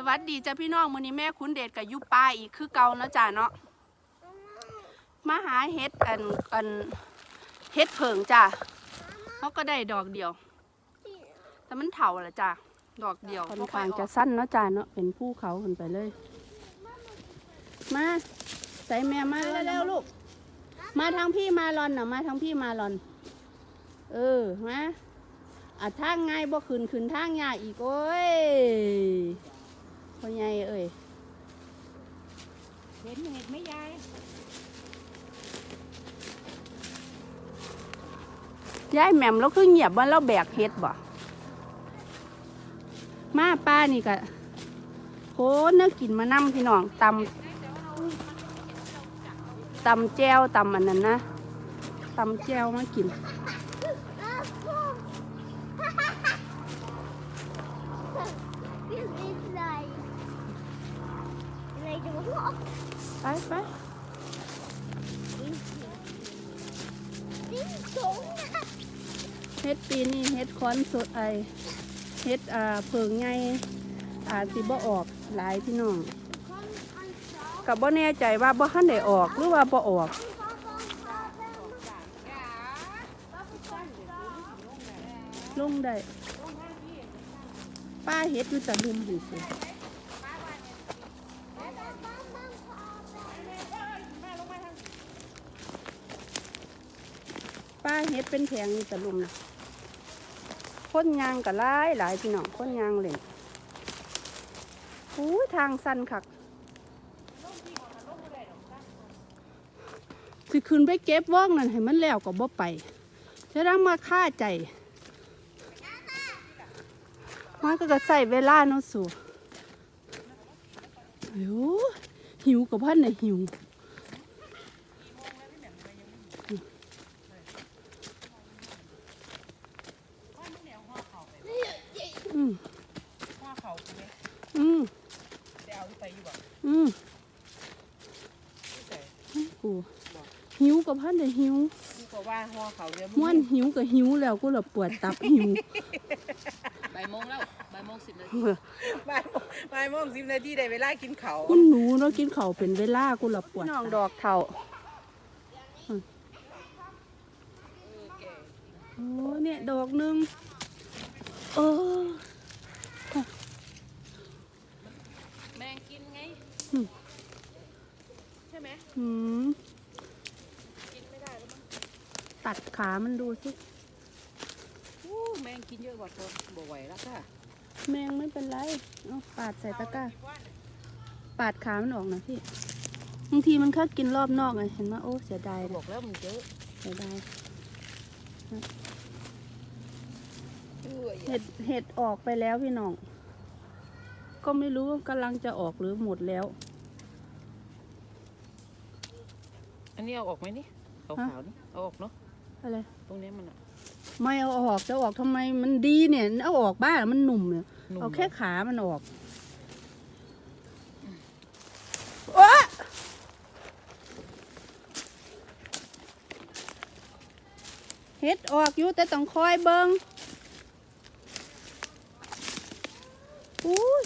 สวัสดีจ้าพี่น้องมื้อนี้แม่คุณเดชกับยุป้าอีกคือเก่าเนาะจ้าเนาะมาหาเฮ็ดอันอันเฮ็ดเผิงจ้าเขาก็ได้ดอกเดียว แต่มันเถาละจ้าดอกเดียวค่อนข้างจะสั้นเนาะจ้าเนาะเป็นภูเขาขึ้นไปเลย มาใส่แม่มาเร็วๆลูก มาทางพี่มาลอนน่ะมาทางพี่มาลอน เออมาอะทางง่ายบ่ขึ้นขึ้นทางยากอีกโอ้ย พ่อใหญ่เอ้ยเห็นเห็ดไหม่ยายยายแหม่มแล้วคือเงียบว่าเราแบกเฮ็ดบ่มาป้านี่ก็โหเนื้อกินมานํพี่น้องตำตำแจวตำอันนั้นนะตำแจวมากิน ไปไปเฮ็ดปีนี้เฮ็ดคอนสดไอเฮ็ดอ่าเพิงไงอาสิบ่ออกหลายพี่น้องกับบ่แน่ใจว่าบ่ทันได้ออกหรือว่าบ่ออกลงได้ป้าเฮ็ดอยู่แต่ลุมอยู่สิ เฮ็ดเป็นแผงอยู่แต่ลุมนะคนยางก็หลายหลายพี่น้องคนยางเล่นอู้ยทางสั้นคักสิขึ้นไปเก็บว่องนั่นให้มันแล้วก็บ่ไปจะได้มาฆ่าใจมันก็จะใส่เวลาเนาะสูหิวหิวกับพันน่ะหิวอืม พ่อเขากูไหม อืม แต่เอาไปอยู่บ่ อืม แต่ กูหิว กับพันน่ะหิวกูก็ว่าห่อเขาเดี๋ยวม้วนหิวกับหิวแล้วกูละปวดตับหิวบ่ายโมงแล้วบ่ายโมงสิบนาทีบ่ายโมงบ่ายโมงสิบนาทีได้เวลากินเขาวคุณหนูเนาะกินข้าวเป็นเวลากูละปวดน้องดอกเท่าโอ้เนี่ยดอกหนึงเออ แมงกินไงอืมใช่ไหม หืม กินไม่ได้แล้วมั้ง ตัดขามันดูสิอู้แมงกินเยอะกว่าคนบ่ไหวแล้วค่ะ แมงไม่เป็นไรเอาปาดใส่ตะกร้า ปาดขามันออกนะพี่ บางทีมันแค่กินรอบนอกไงเห็นไหมโอ้เสียดายบเลอยกแล้วมันเยอะเสียดายเชื่อเห็ดเห็ดออกไปแล้วพี่น้อง ก็ไม่รู้ว่ากำลังจะออกหรือหมดแล้ว อันนี้เอาออกไหมนี่ขาวๆนี่เอาออกเนาะ อะไร ตรงนี้มันอะ ไม่เอาออกจะออกทำไมมันดีเนี่ย เอาออกบ้าเหรอมันหนุ่มเนี่ยนุ่ม เอาแค่ขามันออกโอ๊ะเฮ็ดออกอยู่แต่ต้องคอยเบิงอู้ย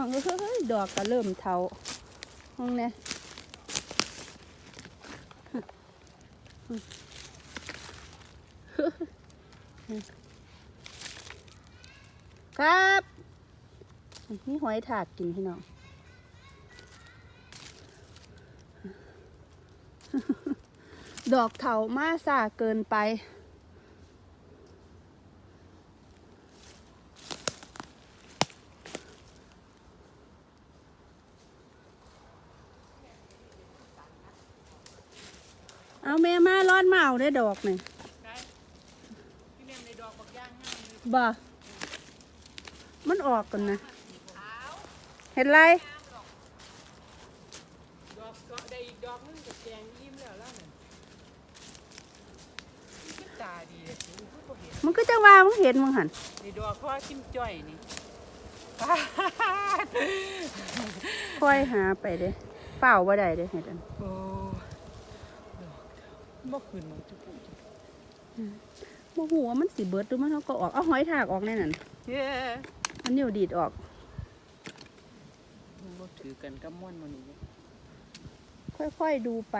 องเอ้ยดอกก็เริ่มเทาห้องเนี่ยครับนี่หอยถากกินพี่น้องดอกเถามาสาเกินไป เอาแม่มาร้อนมาเอาได้ดอกหนึ่งพี่แม่ในดอกบักย่างง่ายเลยบ่มันออกกันนะ เห็นไรดอกก็ได้อีกดอกนึงกับแกงยิ้มแล้วแล้วเนี่ยนี่ตาดีเลยกูก็เห็นมันก็จะว่ามึงเห็นมึงหันนี่ดอกพ่อชิมจ้อยนี่ค่อยหาไปเด้เปล่าบ่ได้เด้เห็ดอันโอ้ดอก บ่ขึ้นมันจะปูจะโมโหว่ามันสิเบิดหรือมันเขาก็ออกเอาหอยถากออกแน่นั่นเย้อันนี้ดีดออกมันบ่ถือกันกับม่วนมันนี่ค่อยๆดูไป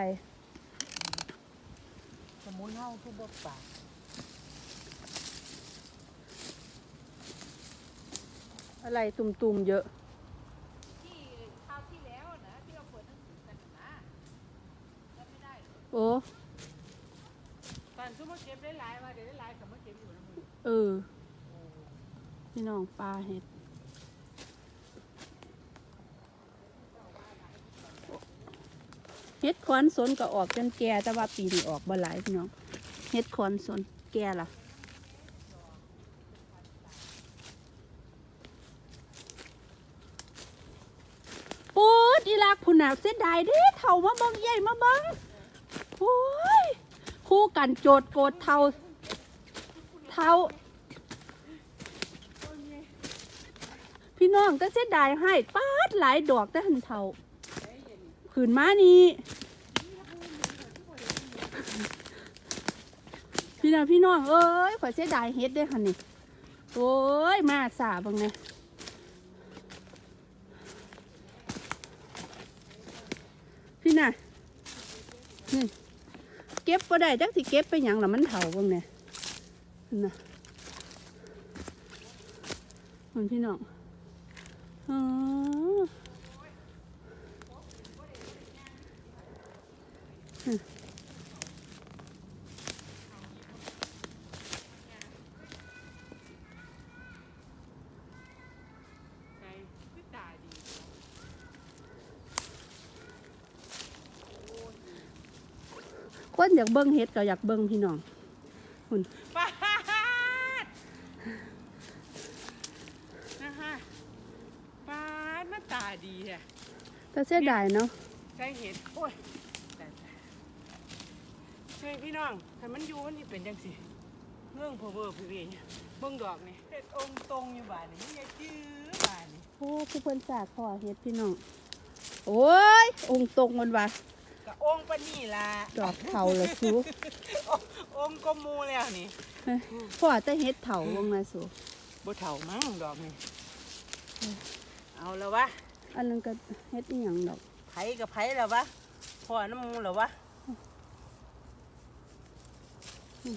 สมุนเฮาคือบ่ปากอะไรตุ่มๆเยอะ ที่คราวที่แล้วนะที่เราเปิดหนังสือกันนะจำไม่ได้ โอ้ ตอนซุปเปอร์เก็บได้หลายมาเดี๋ยวได้หลายกับเมื่อเก็บอยู่นะมึง เออ พี่น้องปลาเห็ดเฮ็ดคอนสนก็ออกจนแก่แต่ว่าปีนี้ออกบ่หลายพี่น้องเฮ็ดคอนสนแก่ละปูดอีลากผู้หนาวเสียดายเด้เท่ามาเบิ่งใหญ่มาเบิ่งโอ้ยคู่กันโจดโกดเท่า เท่าพี่น้องก็เสียดายให้ปาดหลายดอกแต่หันเทาขืนมานี่พี่น้องพี่น้องเอ้ยขอเสียดายเฮ็ดได้อหันนี่โอ้ยมาสาบังเนี่ยพี่น่ะนี่เก็บก็ได้จักสิเก็บไปหยังล่ะมันเถาบังเนี่ย นั่นน่ะมันพี่น้องอ๋อคนอยากเบิ้งเฮ็ดก็อยากเบิ้งพี่น้องป้าดนะคะป้าดมันตาดีแฮะ แต่เสียดายเนาะใช่เห็ดโอ้ยแต่ใช่พี่น้องถ้ามันอยู่มันนี่เป็นจังสิเรื่องพอเวอร์พี่เวยเบิ่งดอกนี่เห็ดองค์ตรงอยู่บ้านนี่มันอย่าจื้อบ้านนี่โอ้ผู้เพิ่นสากขอเฮ็ดพี่น้องโอ้ยองค์ตรงมันว่าก็องค์ปานนี่ล่ะดอกเถาละสูองค์ก็มูแล้วนี่พ่อแต่เฮ็ดเถาวงนะสูบ่เฒ่ามั้งดอกนี่เอาแล้ววะ อันนั้นก็เฮ็ดอีหยังดอกไผกับไผแล้ววะพ่อน้ำมูแล้ววะ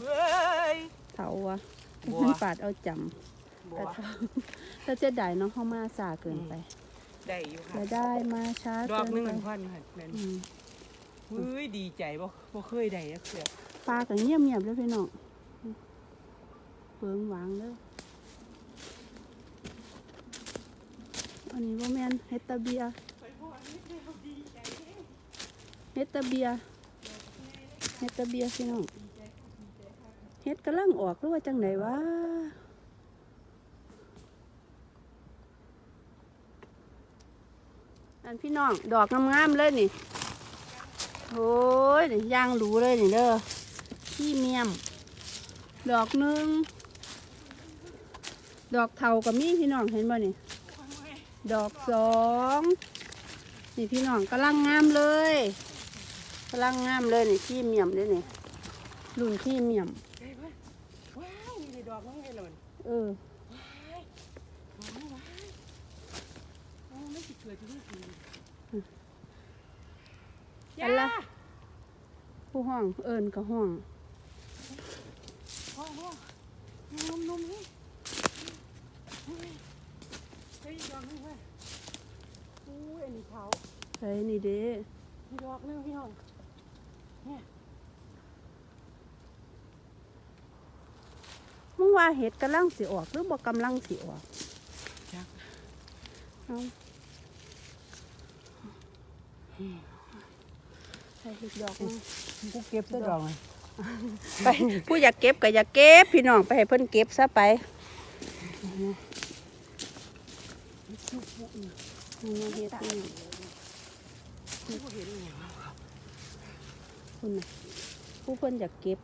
เฮ้ยเถาวะบัวมันปาดเอาจำบัแต่วเถาแต่เสียดายเนาะเฮามาสาเกินไปได้อยู่ค่ะจะได้มาช้าดอกเกิหนึนงไปพันค่ะนั่นอืมเฮ้ยดีใจบ่บ่เคยได้จักเทื่อปลาก็เงียบๆแล้วพี่น้องเปิงหวางเลย อันนี้บ่แมนเฮตาเบียเฮตาเบียเฮตาเบียพี่น้องเฮ็ดกำลังออกหรือว่าจังไหนวะอันพี่น้องดอกงามๆเลยนี่โอ้ยย่างหรูเลยนี่เด้อพี่เมียม ดอกหนึ่งดอกเทากับมีพี่น้องเห็นบ่นี่ ดอกสองนี่พี่น้องกำลังงามเลยกำลังงามเลยนี่ขี้เมียมเลยนี่รุ่นขี้เมียมได้ปะว้าวมีแต่ดอกน้องเฮลอนเออว้ายว้ายว้ายโอ้ไม่สิเกิดที่นี่สิอันละผู้ห้องเอิญก็ห้องโอ้โหนุ่มนุ่มๆนี่ เฮ้ยดอกนึงเว้ยอู้ยอันนี้เขาใส่นี่เด้มีดอกนึงพี่น้องนี่เมึงว่าเห็ดกำลังสิออกหรือบ่กำลังสิออกจักเอาใส่อีกดอกนึงกูเก็บตัวดอกเลยไปผู้อยากเก็บก็อยากเก็บพี่น้องไปให้เพิ่นเก็บซะไป นี่เฮ็ดนี่คุณนะผู้เพิ่นอยากเก็บ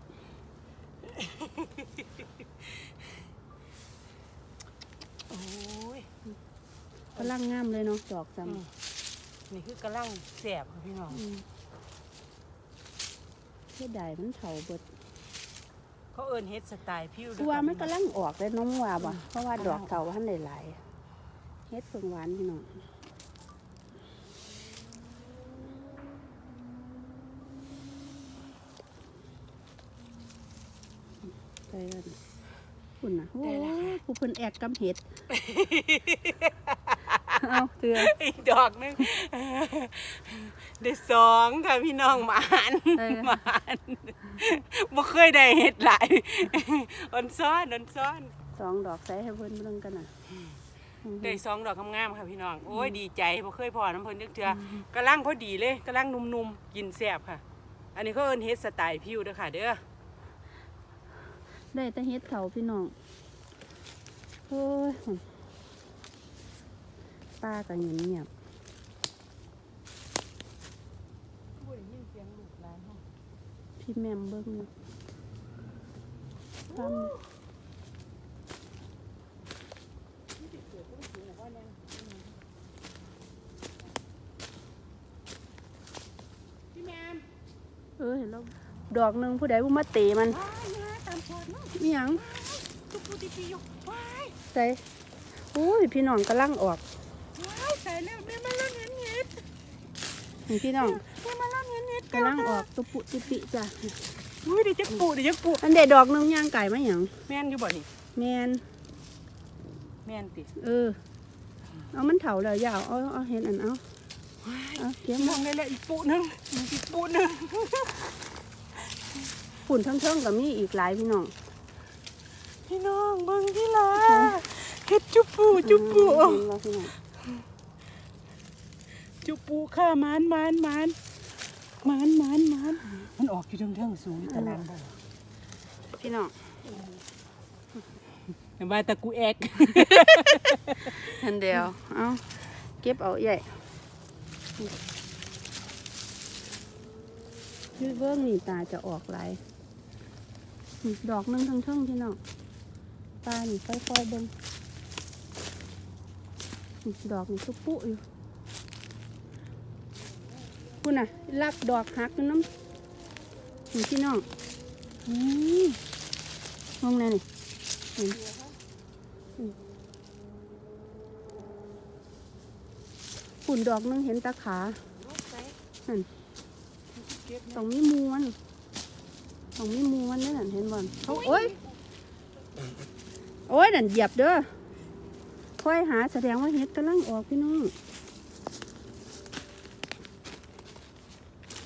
โอ้ยกำลังงามเลยเนาะดอกจอืมนี่คือกำลังแสบค่ะพี่น้องเฮ็ดได้มันเถาเบิดเขาเอิ้นเฮ็ดสไตล์ผิวคือว่ามันกำลังออกเลยน้องว่าบ่เพราะว่าดอกเถาท่านหลาย เฮ็ดเพิ่งหวานพี่น้องได้แล้วนี่คุณนะโอ้ผู้เพิ่นแอกกำเห็ด เอาเตือนอีกดอกนึงได้สองค่ะพี่น้องหมานหมานบ่เคยได้เฮ็ดหลายอนซ้อนอนซ้อนสองดอกใส่ให้เพิ่นเบิ่งกันน่ะ ได้สองดอกงามๆค่ะพี่น้อง โอ้ยดีใจบ่เคยพอน้ำเพิ่นจักเทื่อกำลังพอดีเลยกำลังนุ่มๆกินแซ่บค่ะ อันนี้เขาเอิ้นเฮ็ดสไตล์ผิวเด้อค่ะ เด้อได้แต่เฮ็ดเถาพี่น้องโอ้ยป้าก็เงียบเงียบๆพี่แมมเบิ้งอยู่ทำ พี่แมม เออเห็นแล้วดอกหนึ่งผู้ใดผู้มาเตะมันว้ายนะตามพอดเนาะมีหยังตุ๊กปูติปีอยู่ว้ายใส่โอ้ยพี่น้องกำลังออกว้ายใส่แล้วแม่มาแล้วเงินเงินนี่พี่น้องแม่มาแล้วเงินเงินกำลังออกตุปุตุปิจ้ะอุ้ยเดี๋ยวจะปูเดี๋ยวจะปูอันเด็ดดอกหนึ่งย่างไก่มาหยังแม่นอยู่บ่นี่แมนแม่นติเออเอามันเถาแล้วอยาวเอาเอาเห็นอันเอาว้าย เอาเก็บมมาองได้แล้วอีกปูหนึงอีกปูหนึงฝุ่นเทิงๆกับมีอีกหลายพี่น้อง พี่น้องเบิ่งที่ล่ะเฮ็ดจุปูจุปูอืมเห็นบ่พี่น้องจุปูค่ะหมานหมานหมานหมานหมานหมานมันออกอยู่เทิงๆสูงอยู่ตารางบ่พี่น้องแต่ว่าตะกูแอกอันเดียว เอาเก็บเอาใหญ่ คือเบิ้องนี่ตาจะออกหลายดอกนึงเทิงๆพี่น้องตานี่ค่อยๆเบิ้งดอกนี่ก็ปุอยู่คุณน่ะลักดอกหักน้ำนี่พี่น้องอืมมองแน่นี่อืมอืม ฝุ่นดอกหนึงเห็นตาขานั่นต้องมีมวนต้องมีมวนนั่นนะเห็นบ่อนเขาโอ้ยโอ้ยนั่นเหยียบเด้อค่อยหาแสดงว่าเห็ดกำลังออกพี่น้อง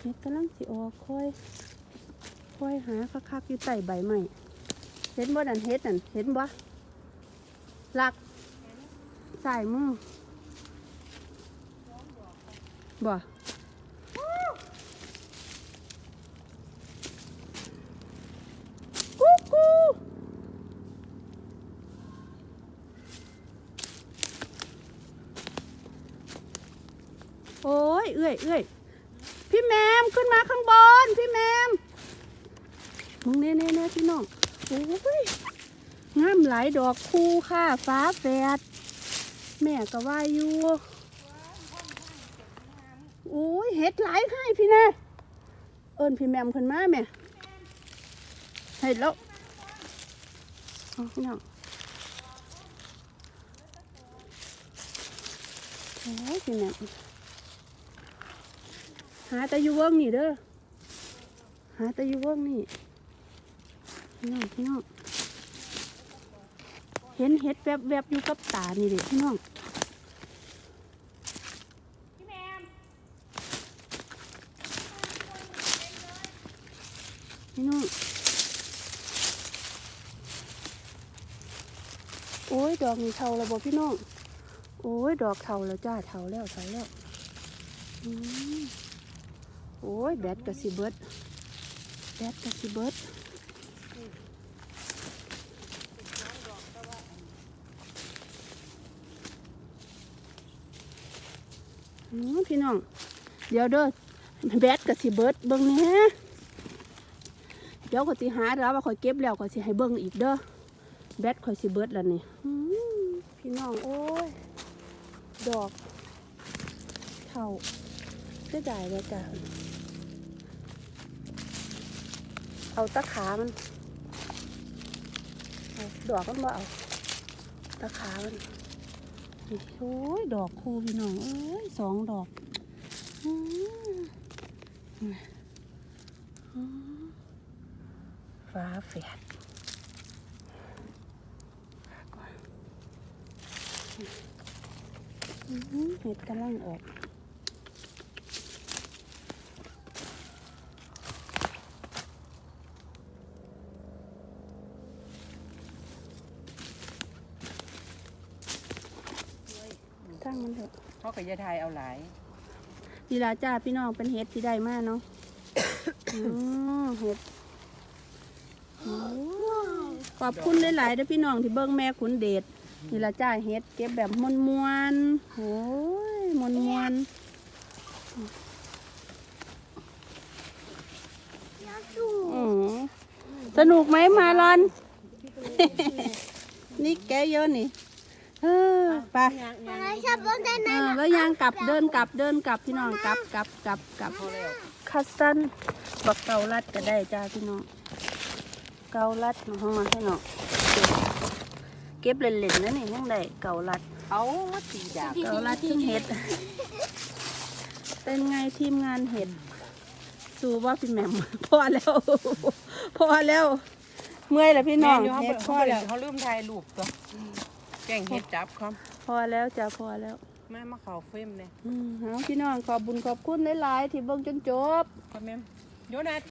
เห็ดกำลังสิออกค่อยค่อยหาคักๆอยู่ใต้ใบไม้เห็นบ่นั่นเห็ดนั่นเห็นบ่หลักใสายมือ บ่กุ๊กกูโอ้ย เอื้อยเอื้อยพี่แมมขึ้นมาข้างบน พี่แมมมึงเน่เน่เน่พี่น้อง โอ้ยงามหลายดอกคู่ค่ะ ฟ้าแฝดแม่ก็ว่าอยู่โอ้ยเห็ดหลายให้พี่นะเอิญพี่แมมขึ้นมาแม่เห็ดแล้วอาพี่น้องโอ้ยพี่แมมหาแต่อยู่เวิ้งนี่เด้อหาแต่อยู่เวิ้งนี่พี่น้องพี่น้องเห็นเห็ดแวบแวบๆอยู่กับตานี่เด็พี่น้อง พี่แมม พี่น้องโอ้ยดอกนี่เทาแล้วบ่พี่น้องโอ้ยดอกเทาแล้วจ้าเทาแล้วเทาแล้วโอ้ยแบตกะสิเบิร์ดแบตกะสิเบิดอืมพี่น้อง เดี๋ยวเด้อแบตกะสิเบิร์ดเบิ่งนี่เดี๋ยวขอยสิหาแล้วว่าขอยเก็บแล้วขอยสิให้เบิ่งอีกเด้อแบตขอยสิเบิดแล้วนี่พี่น้องโอ้ยดอกเท่าจะได้เลยจ้ะเอาตะขามันดอกมันบ่เอาตะขามันโอ้ยดอกคูพี่น้องเอ้ยสองดอกอืมอืม ฟ้าแฝดอืมเห็ดกำลังออกช่างมันเถอะเขากับยายไทยเอาหลายดีลาจ้าพี่น้องเป็นเห็ดที่ได้มากเนาะ อืมเห็ดโอ้ ขอบคุณหลายๆเด้อพี่น้องที่เบิ้งแม่ขุนเดชนี่ละจ้าเฮ็ดเก็บแบบมวนมวนโอ้ยมวนมวนสนุกไหมมาลอน นี่แกเยอะนี่ เออไปแล้วยังกลับเดินกลับเดินกลับพี่น้องกลับกลับกลับกลับคัสตันบักเตาลัดก็ได้จ้าพี่น้อง เกาลัดห้องมาให้น้องเก็บเล่นๆนะนี่ยังได้เกาลัด เอามาตีดาบเกาลัดขึ้นเห็ด เป็นไงทีมงานเห็ดสู้ว่าพี่แหม่มพอแล้ว พอแล้ว เมื่อยแล้วพี่น้องแม่เห็ดพเขาอเขาแล้วเขาลืมถ่ายรูปตัวแก่งเฮ็ดจับครับ พอแล้วจ้าพอแล้วแม่มาเขาเฟรมเลยอืมเอาพี่น้องขอบบุญขอบคุณหลายๆที่เบิ่งจนจบครับแม่มโยนัท